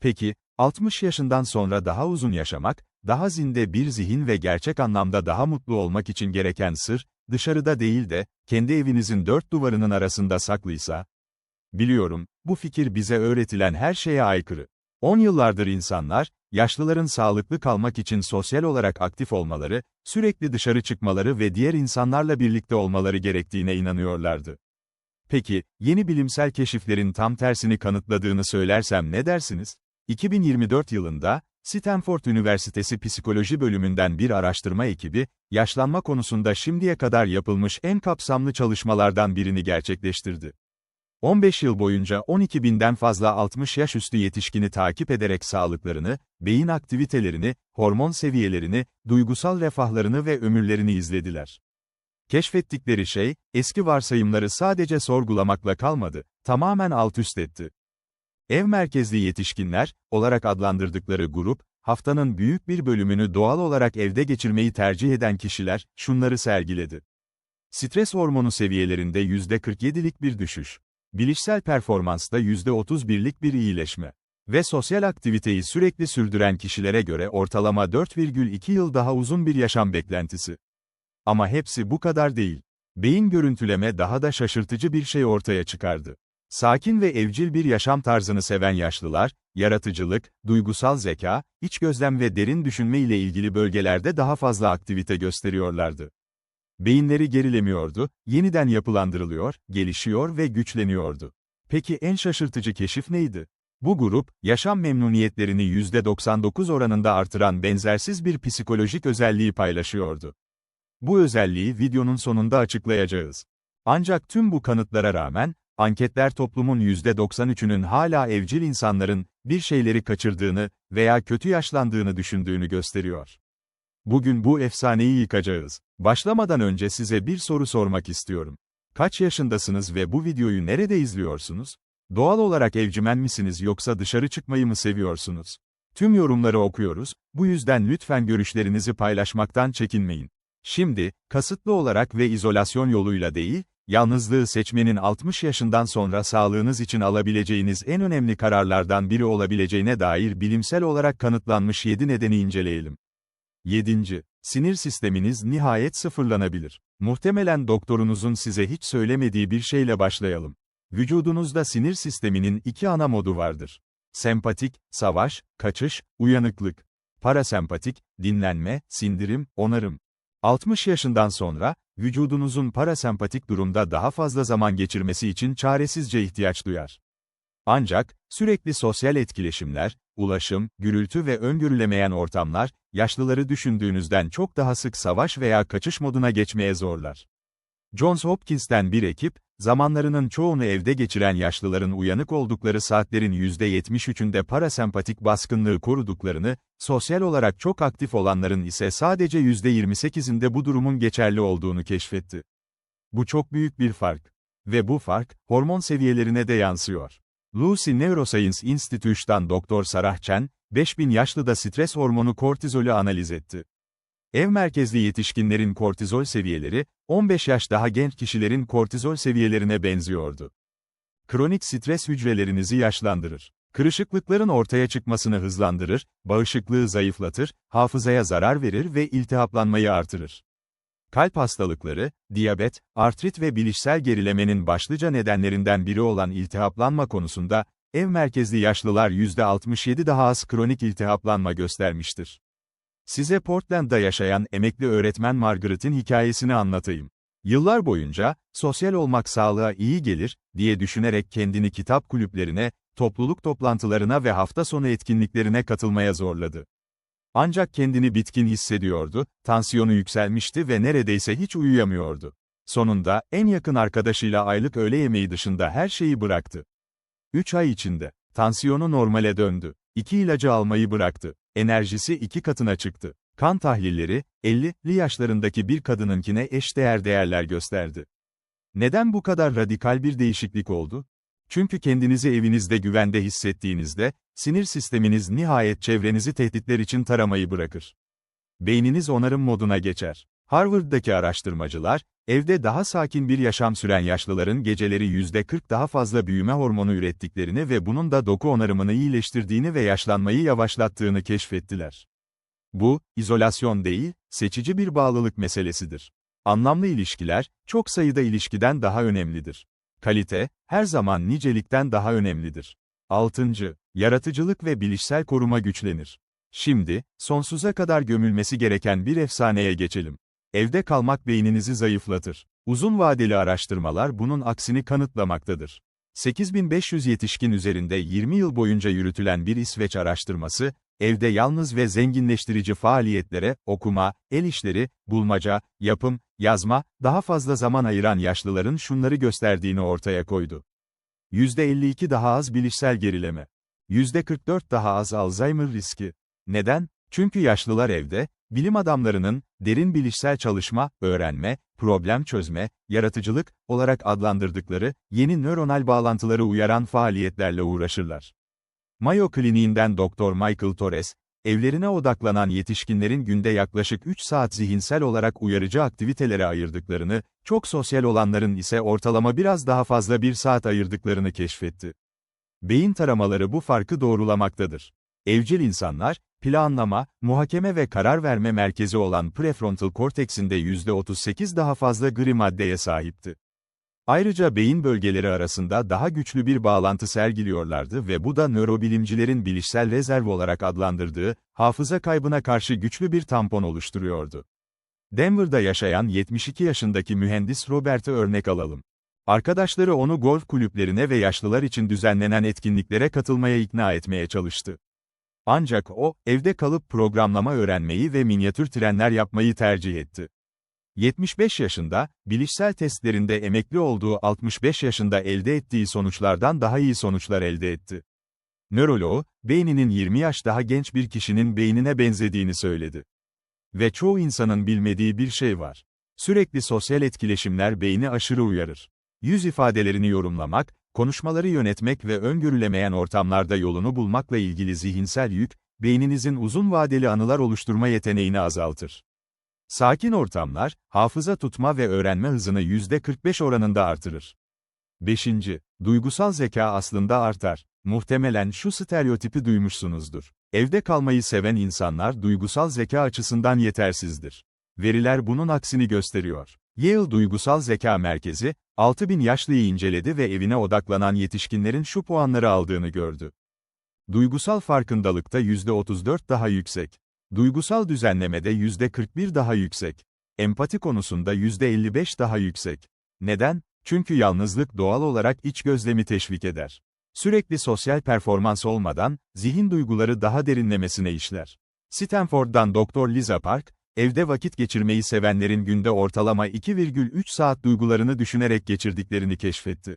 Peki, 60 yaşından sonra daha uzun yaşamak, daha zinde bir zihin ve gerçek anlamda daha mutlu olmak için gereken sır, dışarıda değil de, kendi evinizin dört duvarının arasında saklıysa? Biliyorum, bu fikir bize öğretilen her şeye aykırı. 10 yıllardır insanlar, yaşlıların sağlıklı kalmak için sosyal olarak aktif olmaları, sürekli dışarı çıkmaları ve diğer insanlarla birlikte olmaları gerektiğine inanıyorlardı. Peki, yeni bilimsel keşiflerin tam tersini kanıtladığını söylersem ne dersiniz? 2024 yılında, Stanford Üniversitesi Psikoloji Bölümünden bir araştırma ekibi, yaşlanma konusunda şimdiye kadar yapılmış en kapsamlı çalışmalardan birini gerçekleştirdi. 15 yıl boyunca 12 binden fazla 60 yaş üstü yetişkini takip ederek sağlıklarını, beyin aktivitelerini, hormon seviyelerini, duygusal refahlarını ve ömürlerini izlediler. Keşfettikleri şey, eski varsayımları sadece sorgulamakla kalmadı, tamamen alt üst etti. Ev merkezli yetişkinler, olarak adlandırdıkları grup, haftanın büyük bir bölümünü doğal olarak evde geçirmeyi tercih eden kişiler, şunları sergiledi. Stres hormonu seviyelerinde %47'lik bir düşüş. Bilişsel performansta %31'lik bir iyileşme. Ve sosyal aktiviteyi sürekli sürdüren kişilere göre ortalama 4,2 yıl daha uzun bir yaşam beklentisi. Ama hepsi bu kadar değil. Beyin görüntüleme daha da şaşırtıcı bir şey ortaya çıkardı. Sakin ve evcil bir yaşam tarzını seven yaşlılar, yaratıcılık, duygusal zeka, iç gözlem ve derin düşünme ile ilgili bölgelerde daha fazla aktivite gösteriyorlardı. Beyinleri gerilemiyordu, yeniden yapılandırılıyor, gelişiyor ve güçleniyordu. Peki en şaşırtıcı keşif neydi? Bu grup, yaşam memnuniyetlerini %99 oranında artıran benzersiz bir psikolojik özelliği paylaşıyordu. Bu özelliği videonun sonunda açıklayacağız. Ancak tüm bu kanıtlara rağmen, anketler toplumun %93'ünün hala evcil insanların, bir şeyleri kaçırdığını veya kötü yaşlandığını düşündüğünü gösteriyor. Bugün bu efsaneyi yıkacağız. Başlamadan önce size bir soru sormak istiyorum. Kaç yaşındasınız ve bu videoyu nerede izliyorsunuz? Doğal olarak evcimen misiniz yoksa dışarı çıkmayı mı seviyorsunuz? Tüm yorumları okuyoruz, bu yüzden lütfen görüşlerinizi paylaşmaktan çekinmeyin. Şimdi, kasıtlı olarak ve izolasyon yoluyla değil, yalnızlığı seçmenin 60 yaşından sonra sağlığınız için alabileceğiniz en önemli kararlardan biri olabileceğine dair bilimsel olarak kanıtlanmış 7 nedeni inceleyelim. 7. Sinir sisteminiz nihayet sıfırlanabilir. Muhtemelen doktorunuzun size hiç söylemediği bir şeyle başlayalım. Vücudunuzda sinir sisteminin iki ana modu vardır. Sempatik, savaş, kaçış, uyanıklık. Parasempatik, dinlenme, sindirim, onarım. 60 yaşından sonra, vücudunuzun parasempatik durumda daha fazla zaman geçirmesi için çaresizce ihtiyaç duyar. Ancak, sürekli sosyal etkileşimler, ulaşım, gürültü ve öngörülemeyen ortamlar, yaşlıları düşündüğünüzden çok daha sık savaş veya kaçış moduna geçmeye zorlar. Johns Hopkins'ten bir ekip, zamanlarının çoğunu evde geçiren yaşlıların uyanık oldukları saatlerin %73'ünde parasempatik baskınlığı koruduklarını, sosyal olarak çok aktif olanların ise sadece %28'inde bu durumun geçerli olduğunu keşfetti. Bu çok büyük bir fark. Ve bu fark, hormon seviyelerine de yansıyor. Lucy Neuroscience Institute'dan Doktor Sarah Chen, 5000 yaşlıda stres hormonu kortizolü analiz etti. Ev merkezli yetişkinlerin kortizol seviyeleri, 15 yaş daha genç kişilerin kortizol seviyelerine benziyordu. Kronik stres hücrelerinizi yaşlandırır. Kırışıklıkların ortaya çıkmasını hızlandırır, bağışıklığı zayıflatır, hafızaya zarar verir ve iltihaplanmayı artırır. Kalp hastalıkları, diyabet, artrit ve bilişsel gerilemenin başlıca nedenlerinden biri olan iltihaplanma konusunda, ev merkezli yaşlılar %67 daha az kronik iltihaplanma göstermiştir. Size Portland'da yaşayan emekli öğretmen Margaret'in hikayesini anlatayım. Yıllar boyunca, sosyal olmak sağlığa iyi gelir, diye düşünerek kendini kitap kulüplerine, topluluk toplantılarına ve hafta sonu etkinliklerine katılmaya zorladı. Ancak kendini bitkin hissediyordu, tansiyonu yükselmişti ve neredeyse hiç uyuyamıyordu. Sonunda, en yakın arkadaşıyla aylık öğle yemeği dışında her şeyi bıraktı. 3 ay içinde, tansiyonu normale döndü. İki ilacı almayı bıraktı. Enerjisi iki katına çıktı. Kan tahlilleri, 50'li yaşlarındaki bir kadınınkine eşdeğer değerler gösterdi. Neden bu kadar radikal bir değişiklik oldu? Çünkü kendinizi evinizde güvende hissettiğinizde, sinir sisteminiz nihayet çevrenizi tehditler için taramayı bırakır. Beyniniz onarım moduna geçer. Harvard'daki araştırmacılar, Evde daha sakin bir yaşam süren yaşlıların geceleri %40 daha fazla büyüme hormonu ürettiklerini ve bunun da doku onarımını iyileştirdiğini ve yaşlanmayı yavaşlattığını keşfettiler. Bu, izolasyon değil, seçici bir bağlılık meselesidir. Anlamlı ilişkiler, çok sayıda ilişkiden daha önemlidir. Kalite, her zaman nicelikten daha önemlidir. 6. Yaratıcılık ve bilişsel koruma güçlenir. Şimdi, sonsuza kadar gömülmesi gereken bir efsaneye geçelim. Evde kalmak beyninizi zayıflatır. Uzun vadeli araştırmalar bunun aksini kanıtlamaktadır. 8500 yetişkin üzerinde 20 yıl boyunca yürütülen bir İsveç araştırması, evde yalnız ve zenginleştirici faaliyetlere, okuma, el işleri, bulmaca, yapım, yazma, daha fazla zaman ayıran yaşlıların şunları gösterdiğini ortaya koydu. %52 daha az bilişsel gerileme. %44 daha az Alzheimer riski. Neden? Çünkü yaşlılar evde, bilim adamlarının, derin bilişsel çalışma, öğrenme, problem çözme, yaratıcılık, olarak adlandırdıkları, yeni nöronal bağlantıları uyaran faaliyetlerle uğraşırlar. Mayo Kliniğinden Dr. Michael Torres, evlerine odaklanan yetişkinlerin günde yaklaşık 3 saat zihinsel olarak uyarıcı aktivitelere ayırdıklarını, çok sosyal olanların ise ortalama biraz daha fazla bir saat ayırdıklarını keşfetti. Beyin taramaları bu farkı doğrulamaktadır. Evcil insanlar, planlama, muhakeme ve karar verme merkezi olan prefrontal korteksinde %38 daha fazla gri maddeye sahipti. Ayrıca beyin bölgeleri arasında daha güçlü bir bağlantı sergiliyorlardı ve bu da nörobilimcilerin bilişsel rezerv olarak adlandırdığı, hafıza kaybına karşı güçlü bir tampon oluşturuyordu. Denver'da yaşayan 72 yaşındaki mühendis Robert'ı örnek alalım. Arkadaşları onu golf kulüplerine ve yaşlılar için düzenlenen etkinliklere katılmaya ikna etmeye çalıştı. Ancak o, evde kalıp programlama öğrenmeyi ve minyatür trenler yapmayı tercih etti. 75 yaşında, bilişsel testlerinde emekli olduğu 65 yaşında elde ettiği sonuçlardan daha iyi sonuçlar elde etti. Nöroloğu, beyninin 20 yaş daha genç bir kişinin beynine benzediğini söyledi. Ve çoğu insanın bilmediği bir şey var. Sürekli sosyal etkileşimler beyni aşırı uyarır. Yüz ifadelerini yorumlamak, konuşmaları yönetmek ve öngörülemeyen ortamlarda yolunu bulmakla ilgili zihinsel yük, beyninizin uzun vadeli anılar oluşturma yeteneğini azaltır. Sakin ortamlar, hafıza tutma ve öğrenme hızını %45 oranında artırır. 5. Duygusal zeka aslında artar. Muhtemelen şu stereotipi duymuşsunuzdur. Evde kalmayı seven insanlar duygusal zeka açısından yetersizdir. Veriler bunun aksini gösteriyor. Yale Duygusal Zeka Merkezi, 6000 yaşlıyı inceledi ve evine odaklanan yetişkinlerin şu puanları aldığını gördü. Duygusal farkındalıkta %34 daha yüksek. Duygusal düzenlemede %41 daha yüksek. Empati konusunda %55 daha yüksek. Neden? Çünkü yalnızlık doğal olarak iç gözlemi teşvik eder. Sürekli sosyal performans olmadan, zihin duyguları daha derinlemesine işler. Stanford'dan Dr. Liza Park, evde vakit geçirmeyi sevenlerin günde ortalama 2,3 saat duygularını düşünerek geçirdiklerini keşfetti.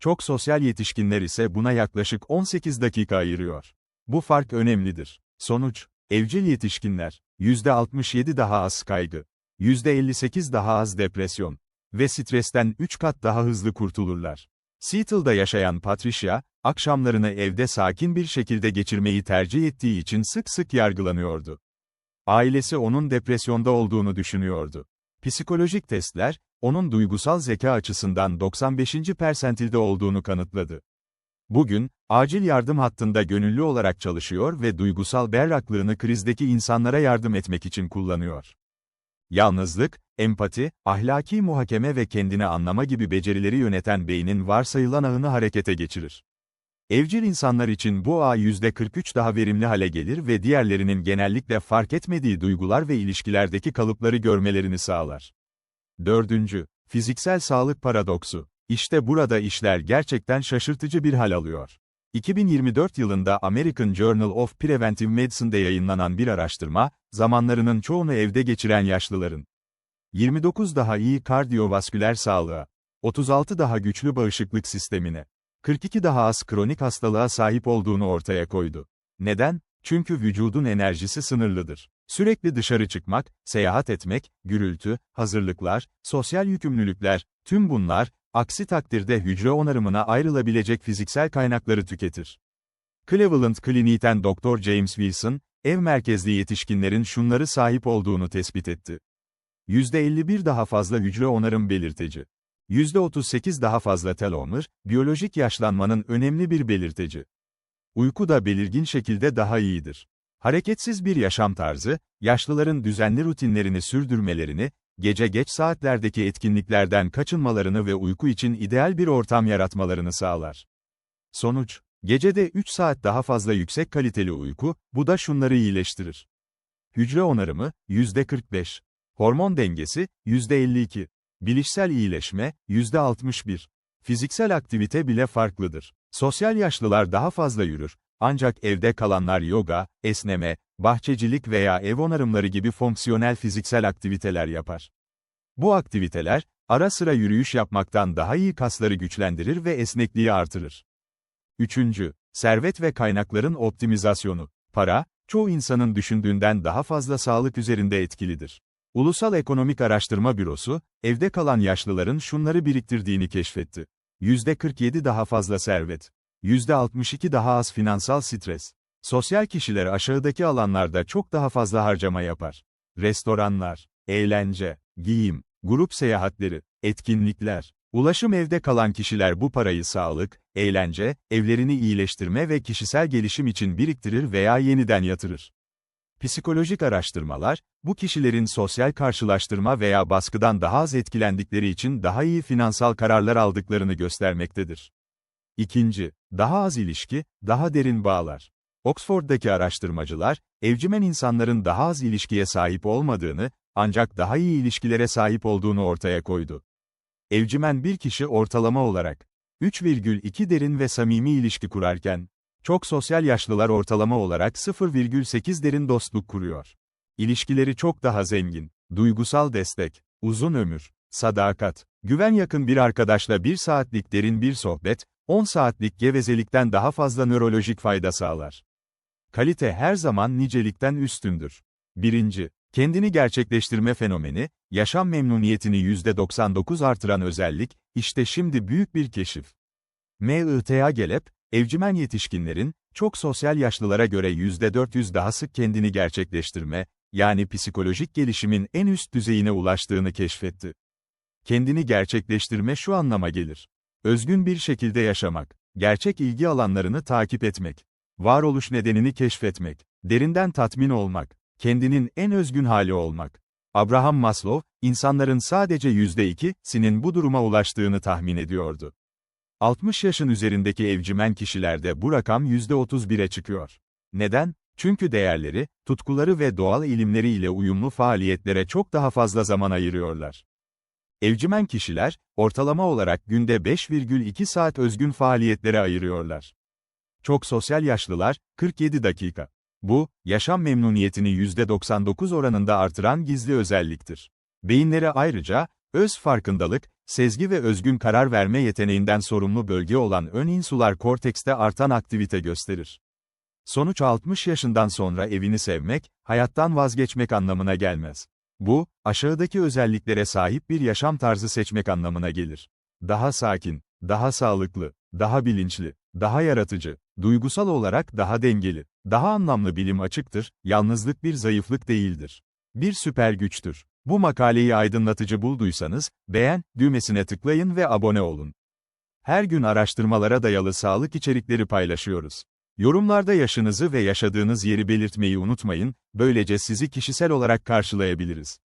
Çok sosyal yetişkinler ise buna yaklaşık 18 dakika ayırıyor. Bu fark önemlidir. Sonuç, evcil yetişkinler, %67 daha az kaygı, %58 daha az depresyon ve stresten 3 kat daha hızlı kurtulurlar. Seattle'da yaşayan Patricia, akşamlarını evde sakin bir şekilde geçirmeyi tercih ettiği için sık sık yargılanıyordu. Ailesi onun depresyonda olduğunu düşünüyordu. Psikolojik testler, onun duygusal zeka açısından 95. persentilde olduğunu kanıtladı. Bugün, acil yardım hattında gönüllü olarak çalışıyor ve duygusal berraklığını krizdeki insanlara yardım etmek için kullanıyor. Yalnızlık, empati, ahlaki muhakeme ve kendini anlama gibi becerileri yöneten beynin varsayılan ağını harekete geçirir. Evcil insanlar için bu ağ %43 daha verimli hale gelir ve diğerlerinin genellikle fark etmediği duygular ve ilişkilerdeki kalıpları görmelerini sağlar. 4. Fiziksel sağlık paradoksu. İşte burada işler gerçekten şaşırtıcı bir hal alıyor. 2024 yılında American Journal of Preventive Medicine'de yayınlanan bir araştırma, zamanlarının çoğunu evde geçiren yaşlıların 29 daha iyi kardiyovasküler sağlığa, 36 daha güçlü bağışıklık sistemine, 42 daha az kronik hastalığa sahip olduğunu ortaya koydu. Neden? Çünkü vücudun enerjisi sınırlıdır. Sürekli dışarı çıkmak, seyahat etmek, gürültü, hazırlıklar, sosyal yükümlülükler, tüm bunlar, aksi takdirde hücre onarımına ayrılabilecek fiziksel kaynakları tüketir. Cleveland Clinic'ten Dr. James Wilson, ev merkezli yetişkinlerin şunları sahip olduğunu tespit etti. %51 daha fazla hücre onarım belirteci. %38 daha fazla telomer, biyolojik yaşlanmanın önemli bir belirteci. Uyku da belirgin şekilde daha iyidir. Hareketsiz bir yaşam tarzı, yaşlıların düzenli rutinlerini sürdürmelerini, gece geç saatlerdeki etkinliklerden kaçınmalarını ve uyku için ideal bir ortam yaratmalarını sağlar. Sonuç, gecede 3 saat daha fazla yüksek kaliteli uyku, bu da şunları iyileştirir. Hücre onarımı, %45. Hormon dengesi, %52. Bilişsel iyileşme, %61. Fiziksel aktivite bile farklıdır. Sosyal yaşlılar daha fazla yürür, ancak evde kalanlar yoga, esneme, bahçecilik veya ev onarımları gibi fonksiyonel fiziksel aktiviteler yapar. Bu aktiviteler, ara sıra yürüyüş yapmaktan daha iyi kasları güçlendirir ve esnekliği artırır. Üçüncü, servet ve kaynakların optimizasyonu. Para, çoğu insanın düşündüğünden daha fazla sağlık üzerinde etkilidir. Ulusal Ekonomik Araştırma Bürosu, evde kalan yaşlıların şunları biriktirdiğini keşfetti. %47 daha fazla servet. %62 daha az finansal stres. Sosyal kişiler aşağıdaki alanlarda çok daha fazla harcama yapar. Restoranlar, eğlence, giyim, grup seyahatleri, etkinlikler. Ulaşım evde kalan kişiler bu parayı sağlık, eğlence, evlerini iyileştirme ve kişisel gelişim için biriktirir veya yeniden yatırır. Psikolojik araştırmalar, bu kişilerin sosyal karşılaştırma veya baskıdan daha az etkilendikleri için daha iyi finansal kararlar aldıklarını göstermektedir. İkinci, daha az ilişki, daha derin bağlar. Oxford'daki araştırmacılar, evcimen insanların daha az ilişkiye sahip olmadığını, ancak daha iyi ilişkilere sahip olduğunu ortaya koydu. Evcimen bir kişi ortalama olarak 3,2 derin ve samimi ilişki kurarken, çok sosyal yaşlılar ortalama olarak 0,8 derin dostluk kuruyor. İlişkileri çok daha zengin, duygusal destek, uzun ömür, sadakat, güven yakın bir arkadaşla bir saatlik derin bir sohbet, 10 saatlik gevezelikten daha fazla nörolojik fayda sağlar. Kalite her zaman nicelikten üstündür. Birinci, kendini gerçekleştirme fenomeni, yaşam memnuniyetini %99 artıran özellik, işte şimdi büyük bir keşif. MITA Gelep, evcimen yetişkinlerin, çok sosyal yaşlılara göre %400 daha sık kendini gerçekleştirme, yani psikolojik gelişimin en üst düzeyine ulaştığını keşfetti. Kendini gerçekleştirme şu anlama gelir. Özgün bir şekilde yaşamak, gerçek ilgi alanlarını takip etmek, varoluş nedenini keşfetmek, derinden tatmin olmak, kendinin en özgün hali olmak. Abraham Maslow, insanların sadece %2'sinin bu duruma ulaştığını tahmin ediyordu. 60 yaşın üzerindeki evcimen kişilerde bu rakam %31'e çıkıyor. Neden? Çünkü değerleri, tutkuları ve doğal ilimleri ile uyumlu faaliyetlere çok daha fazla zaman ayırıyorlar. Evcimen kişiler, ortalama olarak günde 5,2 saat özgün faaliyetlere ayırıyorlar. Çok sosyal yaşlılar, 47 dakika. Bu, yaşam memnuniyetini %99 oranında artıran gizli özelliktir. Beyinlere ayrıca, öz farkındalık, sezgi ve özgün karar verme yeteneğinden sorumlu bölge olan ön insular kortekste artan aktivite gösterir. Sonuç 60 yaşından sonra evini sevmek, hayattan vazgeçmek anlamına gelmez. Bu, aşağıdaki özelliklere sahip bir yaşam tarzı seçmek anlamına gelir. Daha sakin, daha sağlıklı, daha bilinçli, daha yaratıcı, duygusal olarak daha dengeli, daha anlamlı bilim açıktır, yalnızlık bir zayıflık değildir. Bir süper güçtür. Bu makaleyi aydınlatıcı bulduysanız, beğen düğmesine tıklayın ve abone olun. Her gün araştırmalara dayalı sağlık içerikleri paylaşıyoruz. Yorumlarda yaşınızı ve yaşadığınız yeri belirtmeyi unutmayın, böylece sizi kişisel olarak karşılayabiliriz.